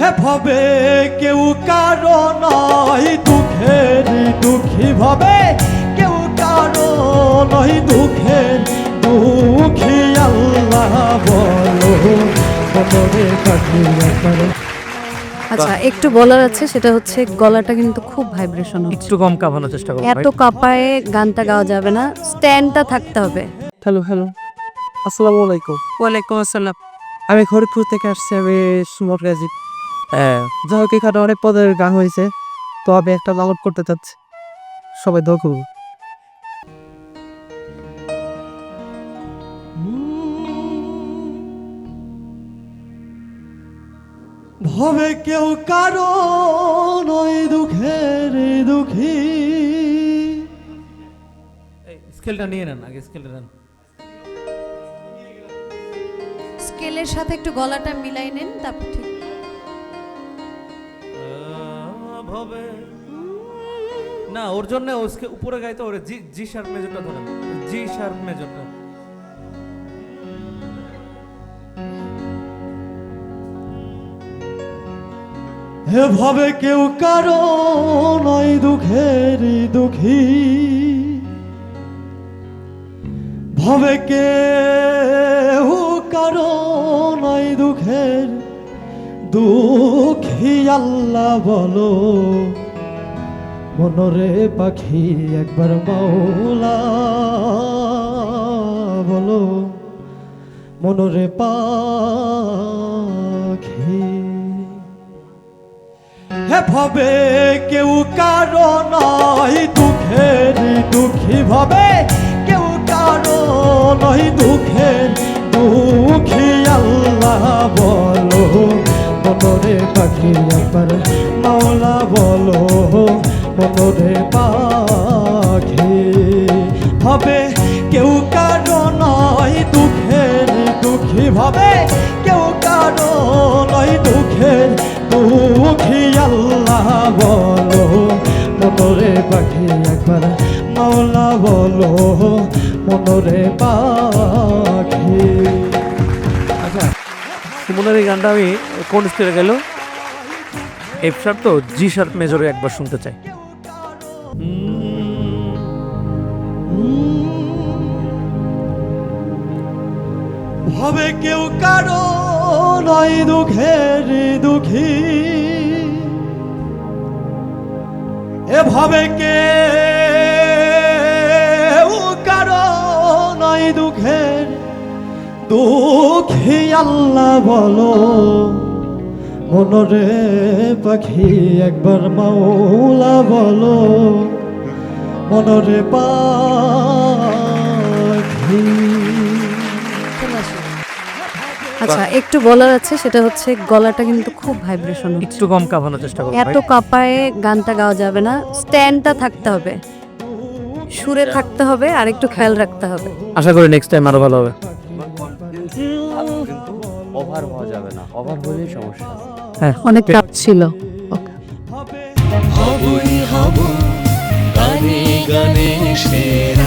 হে ভবে কেউ কারও নয় দুঃখের দুঃখী ভবে কেউ কারও নয় দুঃখের দুঃখী আল্লাহ বলো পাখি একবার আচ্ছা একটু বলার আছে সেটা হচ্ছে গলাটা কিন্তু খুব ভাইব্রেশন হচ্ছে। একটু কম কাঁপানোর চেষ্টা করো এত কাপায়ে গানটা গাওয়া যাবে না স্ট্যান্ডটা থাকতে হবে। হ্যালো হ্যালো আসসালামু আলাইকুম। ওয়ালাইকুম আসসালাম। আমি খড়গপুর থেকে আসছি আমি সুমর রাজীব যাই হোক এখানে অনেক পদের গান হয়েছে তো আমি একটা ডাউনলোড করতে চাচ্ছি। সবাই করব ভবে কেউ কারও নয় দুঃখের দুঃখী। স্কেলটা নিয়ে নেন আগে স্কেলটা নেন। স্কেলের সাথে একটু গলাটা মিলাই নেন তারপর ঠিক ভবে না, ওর জন্য ওসকে উপরে গাইতে ওরে জি জি শার্প মেজরটা ধরেন জি শার্প মেজরটা। হে ভবে কেউ কারও নয় দুঃখের দুঃখী। ভবে কেউ কারও নয় দুঃখের দুঃখী আল্লাহ বলো। মনরে পাখি একবার মাওলা বলো। মনরে পাখি। হে ভবে কেউ কারও নয় দুঃখের দুঃখী ভবে। কেউ কারও নয় দুঃখের পাখি একবার মাওলা বলো, মনরে পাখি। হবে কেউ কারও নয় দুঃখের দুঃখী, ভাবে কেউ কারও নয় দুঃখের দুঃখী, আল্লাহ বলো, মনরে পাখি একবার, মাওলা বলো, মনরে পাখি। আচ্ছা সুমনের এই গানটা আমি কোন স্কেলে গেল এফ তো জি শার্প মেজরে একবার শুনতে চাই। হবে কেউ কারও নয় দুঃখের দুঃখী। এভাবে কে কারও নয় দুঃখের দুঃখী আল্লাহ বলো। মনরে পাখি একবার মাওলা বলো। মনরে পাখি। আচ্ছা একটু বলার আছে সেটা হচ্ছে গলাটা কিন্তু খুব ভাইব্রেশন একটু কম কাঁপানোর চেষ্টা করো এত কাপায়ে গানটা গাওয়া যাবে না স্ট্যান্ডটা থাকতে হবে। সুরে থাকতে হবে আর একটু খেয়াল রাখতে হবে। আশা করি নেক্সট টাইম আরও ভালো হবে। ওভার হওয়া যাবে না। ওভার হলেই সমস্যা অনেক টাফ ছিল। হবই হব গানে গানে সেরা।